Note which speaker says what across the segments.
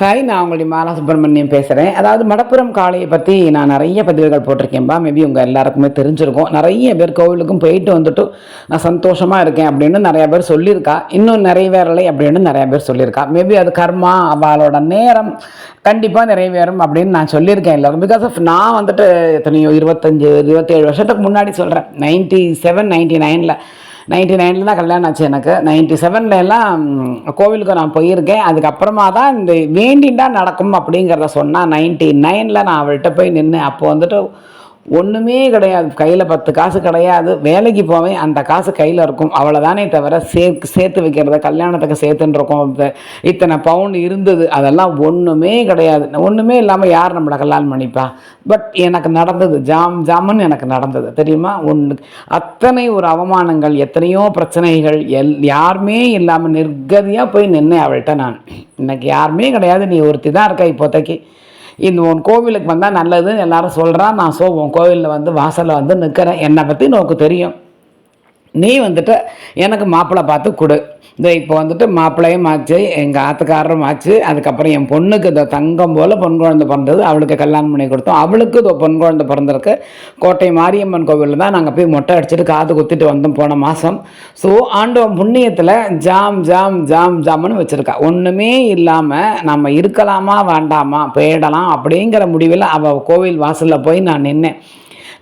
Speaker 1: Hi நான் உங்களுடைய மாலா சுப்பிரமணியம் பேசுகிறேன் அதாவது மடப்புறம் காளையை பற்றி நான் நிறைய பதிவுகள் போட்டிருக்கேன்பா மேபி உங்கள் எல்லாருக்குமே தெரிஞ்சிருக்கும். நிறைய பேர் கோவிலுக்கும் போயிட்டு வந்துட்டு நான் சந்தோஷமாக இருக்கேன் அப்படின்னு நிறையா பேர் சொல்லியிருக்கா. இன்னும் நிறைவேறலை அப்படின்னு நிறையா பேர் சொல்லியிருக்கா. மேபி அது கர்மா அவளோட நேரம் கண்டிப்பாக நிறைவேறும் அப்படின்னு நான் சொல்லியிருக்கேன் எல்லாரும் பிகாஸ் ஆஃப் நான் வந்துட்டு எத்தனையோ இருபத்தஞ்சு இருபத்தேழு வருஷத்துக்கு முன்னாடி சொல்கிறேன் நைன்ட்டி செவன் நைன்ட்டி நைனில் நைன்டி நைனில் தான் கல்யாணம் ஆச்சு எனக்கு. நைன்டி செவன்லலாம் எல்லாம் கோவிலுக்கு நான் போயிருக்கேன். அதுக்கப்புறமா தான் இந்த வேண்டிண்டா நடக்கும் அப்படிங்கிறத சொன்னால் நைன்டி நைனில் நான் அவள்கிட்ட போய் நின்று அப்போ வந்துட்டு ஒன்றுமே கிடையாது. கையில் பத்து காசு கிடையாது. வேலைக்கு போவேன் அந்த காசு கையில் இருக்கும். அவ்வளோதானே தவிர சேர்த்து சேர்த்து வைக்கிறத கல்யாணத்துக்கு சேர்த்துன்ட்ருக்கோம் இத்தனை பவுன் இருந்தது. அதெல்லாம் ஒன்றுமே கிடையாது. ஒன்றுமே இல்லாமல் யார் நம்மளை கல்யாணம் பண்ணிப்பா? பட் எனக்கு நடந்தது. ஜாம் ஜாமுன்னு எனக்கு நடந்தது. தெரியுமா? ஒன்று அத்தனை ஒரு அவமானங்கள் எத்தனையோ பிரச்சனைகள் எல் யாருமே இல்லாமல் நிர்கதியாக போய் நின்று அவள்கிட்ட நான். இன்னைக்கு யாருமே கிடையாது. நீ ஒருத்தி தான் இருக்க இப்போதைக்கு? இந்த உன் கோவிலுக்கு வந்தால் நல்லதுன்னு எல்லாரும் சொல்கிறான் நான் ஸோ உன் கோவிலில் வந்து வாசலில் வந்து நிற்கிறேன் என்னை பற்றி உனக்கு தெரியும். நீ வந்துட்டு எனக்கு மாப்பிள்ளை பார்த்து கொடு. இதோ இப்போ வந்துட்டு மாப்பிள்ளையும் ஆச்சு எங்கள் ஆத்துக்காரரும் ஆச்சு அதுக்கப்புறம் என் பொண்ணுக்கு இந்த தங்கம் போல் பொன் குழந்தை பிறந்தது அவளுக்கு கல்யாணம் பண்ணி கொடுத்தோம். அவளுக்கு இதோ பொன் குழந்தை பிறந்திருக்கு. கோட்டை மாரியம்மன் கோவிலில் தான் நாங்கள் போய் மொட்டை அடிச்சுட்டு காது குத்திட்டு வந்தோம் போன மாதம் ஸோ ஆண்டவன் புண்ணியத்தில் ஜாம் ஜாம் ஜாம் ஜாம்னு வச்சுருக்கா. ஒன்றுமே இல்லாமல் நம்ம இருக்கலாமா வேண்டாமா போயிடலாம் அப்படிங்கிற முடிவில் அவள் கோவில் வாசலில் போய் நான் நின்னேன்.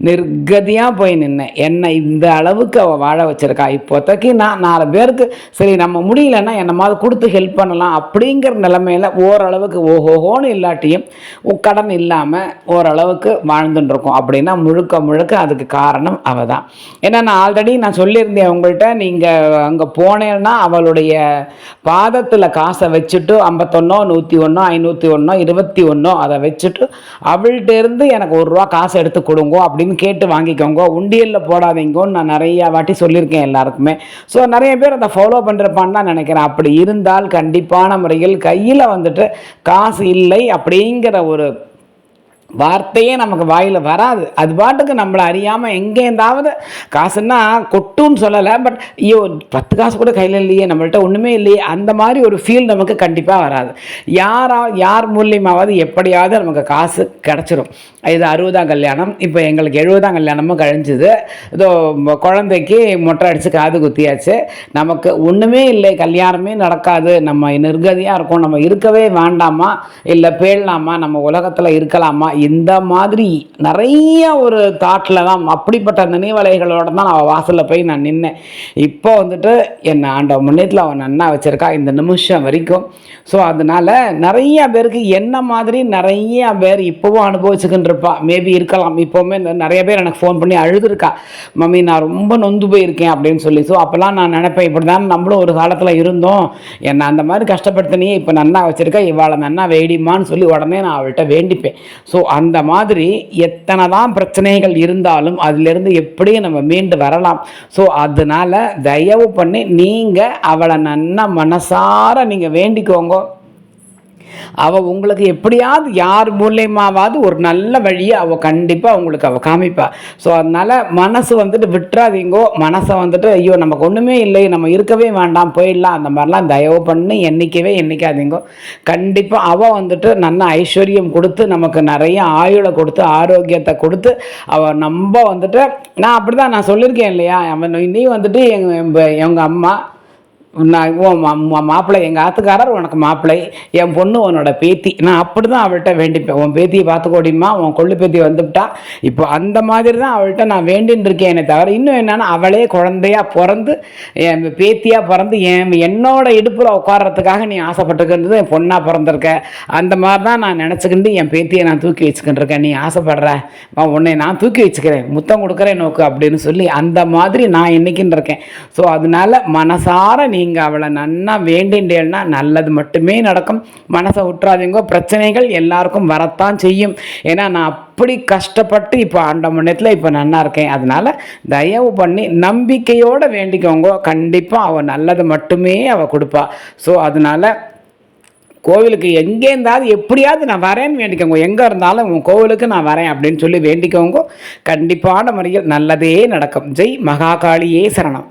Speaker 1: நிர்கதியாக போய் நின்னேன். என்னை இந்த அளவுக்கு அவள் வாழ வச்சுருக்கா. இப்போதைக்கு நான் நாலு பேருக்கு சரி நம்ம முடியலன்னா என்னமாவது கொடுத்து ஹெல்ப் பண்ணலாம் அப்படிங்கிற நிலமையில ஓரளவுக்கு ஓஹோஹோன்னு இல்லாட்டியும் கடன் இல்லாமல் ஓரளவுக்கு வாழ்ந்துட்டுருக்கோம் அப்படின்னா முழுக்க முழுக்க அதுக்கு காரணம் அவள் தான் ஏன்னா நான் ஆல்ரெடி நான் சொல்லியிருந்தேன் அவங்கள்ட்ட நீங்கள் அங்கே போனேன்னா அவளுடைய பாதத்தில் காசை வச்சுட்டு ஐம்பத்தொன்னோ நூற்றி ஒன்றோ ஐநூற்றி ஒன்றோ இருபத்தி ஒன்றோ அதை வச்சுட்டு அவள்கிட்ட இருந்து எனக்கு ஒரு ரூபா காசு எடுத்து கொடுங்கோ அப்படின்னு கேட்டு வாங்கிக்கோங்க. உண்டியலில் போடாதீங்கன்னு நான் நிறைய வாட்டி சொல்லியிருக்கேன் எல்லாருக்குமே. ஸோ நிறைய பேர் அதை ஃபாலோ பண்ணுறப்பான்னு தான் நினைக்கிறேன். அப்படி இருந்தால் கண்டிப்பான முறையில் கையில் வந்துட்டு காசு இல்லை அப்படிங்கிற ஒரு வார்த்தையே நமக்கு வாயில் வராது. அது பாட்டுக்கு நம்மளை அறியாமல் எங்கேருந்தாவது காசுன்னா கொட்டுன்னு சொல்லலை பட் ஐயோ பத்து காசு கூட கையில் இல்லையே நம்மள்ட்ட ஒன்றுமே இல்லையே அந்த மாதிரி ஒரு ஃபீல் நமக்கு கண்டிப்பாக வராது. யாரா யார் மூலியமாவது எப்படியாவது நமக்கு காசு கிடச்சிரும். இது அறுபதாம் கல்யாணம் இப்போ எங்களுக்கு எழுபதாம் கல்யாணமும் கழிஞ்சுது. இதோ குழந்தைக்கு மொட்டை அடித்து காது குத்தியாச்சு. நமக்கு ஒன்றுமே இல்லை கல்யாணமே நடக்காது. நம்ம நிர்கதியாக இருக்கோம் நம்ம இருக்கவே வேண்டாமா? இல்லை பேழலாமா? நம்ம உலகத்தில் இருக்கலாமா? இந்த மாதிரி நிறைய ஒரு தாட்டில் தான் அப்படிப்பட்ட நினைவலைகளோட தான் நான் வாசலில் போய் நான் நின்னேன். இப்போ வந்துட்டு என்னை ஆண்ட முன்னேற்றில் அவன் நன்னா வச்சுருக்கா இந்த நிமிஷம் வரைக்கும். ஸோ அதனால நிறைய பேருக்கு என்ன மாதிரி நிறைய பேர் இப்போவும் அனுபவிச்சுக்கிட்டு இருப்பா. மேபி இருக்கலாம். இப்போவுமே இந்த நிறைய பேர் எனக்கு ஃபோன் பண்ணி அழுதுருக்கா. மம்மி நான் ரொம்ப நொந்து போயிருக்கேன் அப்படின்னு சொல்லி. ஸோ அப்போல்லாம் நான் நினைப்பேன் இப்படி தான் நம்மளும் ஒரு காலத்தில் இருந்தோம். என்னை அந்த மாதிரி கஷ்டப்படுத்தினியே இப்போ நன்னா வச்சுருக்கா. இவாளை நன்னா வேடிமான்னு சொல்லி உடனே நான் அவள்கிட்ட வேண்டிப்பேன். ஸோ அந்த மாதிரி எத்தனை தான் பிரச்சனைகள் இருந்தாலும் அதிலிருந்து எப்படியும் நம்ம மீண்டு வரலாம். ஸோ அதனால தயவு பண்ணி நீங்கள் அவளை நன்ன மனசார நீங்கள் வேண்டிக்கோங்க. அவள் உங்களுக்கு எப்படியாவது யார் மூலியமாவது ஒரு நல்ல வழியை அவள் கண்டிப்பாக உங்களுக்கு அவள் காமிப்பா. ஸோ அதனால் மனசு வந்துட்டு விட்டுறாதீங்கோ. மனசை வந்துட்டு ஐயோ நமக்கு ஒன்றுமே இல்லை. நம்ம இருக்கவே வேண்டாம். போயிடலாம். அந்த மாதிரிலாம் தயவு பண்ணி எண்ணிக்கவே எண்ணிக்காதீங்கோ கண்டிப்பாக அவள் வந்துட்டு நல்ல ஐஸ்வர்யம் கொடுத்து நமக்கு நிறைய ஆயுளை கொடுத்து ஆரோக்கியத்தை கொடுத்து அவள் நம்ம வந்துட்டு நான் அப்படி தான் நான் சொல்லியிருக்கேன் இல்லையா? அவன் நீ வந்துட்டு எங்கள் எங்கள் அம்மா நான் உன் மாப்பிள்ளை எங்கள் ஆத்துக்காரர் உனக்கு மாப்பிள்ளை என் பொண்ணு உன்னோட பேத்தி. நான் அப்படி தான் அவள்கிட்ட வேண்டிப்பேன். உன் பேத்தியை பார்த்துக்கோடிமா உன் கொள்ளு பேத்தி வந்துவிட்டா. இப்போ அந்த மாதிரி தான் அவள்கிட்ட நான் வேண்டின்னு இருக்கேனே. தவிர இன்னும் என்னென்னா அவளே குழந்தையா பிறந்து என் பேத்தியாக பிறந்து என் என்னோட இடுப்பில் உட்கார்றதுக்காக நீ ஆசைப்பட்டுக்கின்றது என் பொண்ணாக பிறந்திருக்க. அந்த மாதிரி தான் நான் நினச்சிக்கிண்டு என் பேத்தியை நான் தூக்கி வச்சுக்கிட்டு இருக்கேன் நீ ஆசைப்படுற உன்னை நான் தூக்கி வச்சுக்கிறேன். முத்தம் கொடுக்குறேன் நோக்கு அப்படின்னு சொல்லி அந்த மாதிரி நான் என்னைக்குன்னு இருக்கேன் ஸோ அதனால மனசார நீ நீங்கள் அவளை நன்னா வேண்டின்றேன்னா நல்லது மட்டுமே நடக்கும். மனசை விட்டுறாதீங்க பிரச்சனைகள் எல்லாருக்கும் வரத்தான் செய்யும். ஏன்னா நான் அப்படி கஷ்டப்பட்டு இப்போ ஆண்ட முன்னத்தில் இப்போ நன்னா இருக்கேன். அதனால் தயவு பண்ணி நம்பிக்கையோடு வேண்டிக்கோங்க. கண்டிப்பாக அவள் நல்லது மட்டுமே அவள் கொடுப்பா. ஸோ அதனால கோவிலுக்கு எங்கே இருந்தாலும் எப்படியாவது நான் வரேன்னு வேண்டிக்கோங்க. எங்கே இருந்தாலும் உன் கோவிலுக்கு நான் வரேன் அப்படின்னு சொல்லி வேண்டிக்கோங்க. கண்டிப்பான முறையில் நல்லதே நடக்கும். ஜெய் மகாகாளியே சரணம்.